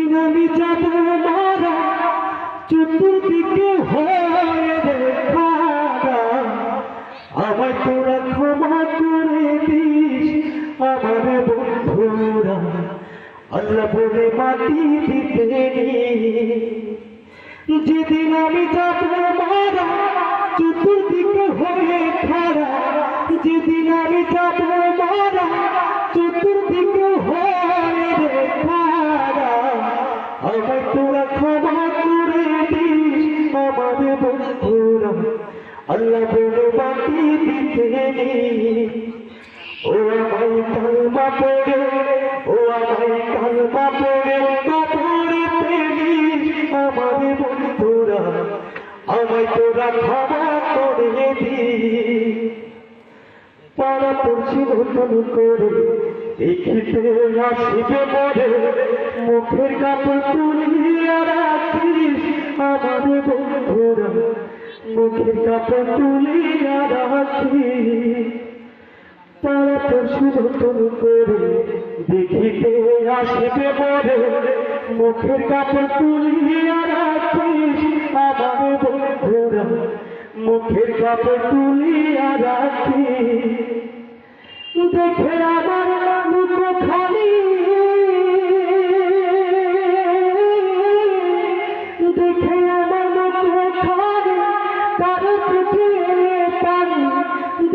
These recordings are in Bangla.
একদিন আমি যাব মারা, চতুর্দিকে হয়ে আমায় তোরা ক্ষমা করে দিস, আমার বন্ধুরা। আল্লাহ বলে মাটি দিতে যেদিন আমি যাব মারা, চতুর্দিকে হয়ে খারা। যেদিন আমি যাব মারা বন্ধুরা আল্লাহ বলে বাকি দিতে ও আমায় কালমা পড়ে, ও আমায় কালমা পড়ে পেলি আমার বন্ধুরা। আমায় তোরা ক্ষমা করে দিস পাড়া পড়ছি নতুন করে দেখিতে আসিবে মরে মুখের কাপড় তুলিয়া রাখিস আমার বন্ধুরা। মুখের কাপড় তুলিয়া পাড়া পড়ছি নতুন করে দেখিতে আসিবে মরে মুখের কাপড় তুলিয়া রাখিস আমার বন্ধুরা। মুখের কাপড় তুলিয়া রাখিস দেখে আমার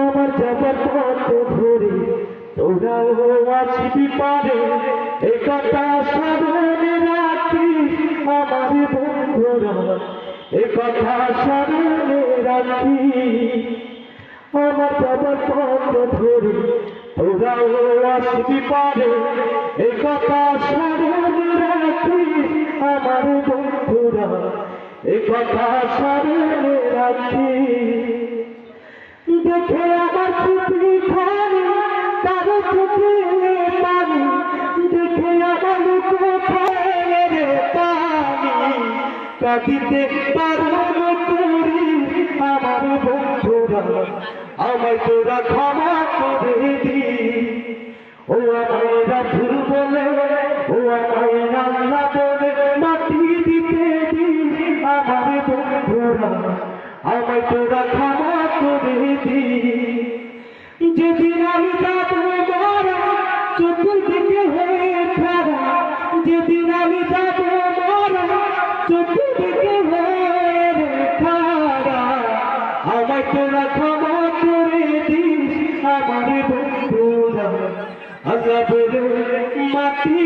আমার যাবার পথ ধরে তোরাও আসবি পারে এ কথা স্মরণে রাখিস আমার বন্ধুরা। এ কথা স্মরণে রাখিস আমার যাবার পথ ধরে তোরাও আসবি পারে এ কথা স্মরণে রাখিস আমার বন্ধুরা। এ কথা স্মরণে রাখিস দেখে আমার ছুটি খানি তার চোখে পানি দেখে আমার কোথায় পানি কাঁদিতে পারব করি আমার বন্ধুরা, আমায় তোরা ক্ষমা করে দি ও আমায় রাধুর বলে, ও আমায় রান্না বলে, মাটি দিতে দি আমার বন্ধুরা, আমায় তোরা ক্ষমা বলে মাটি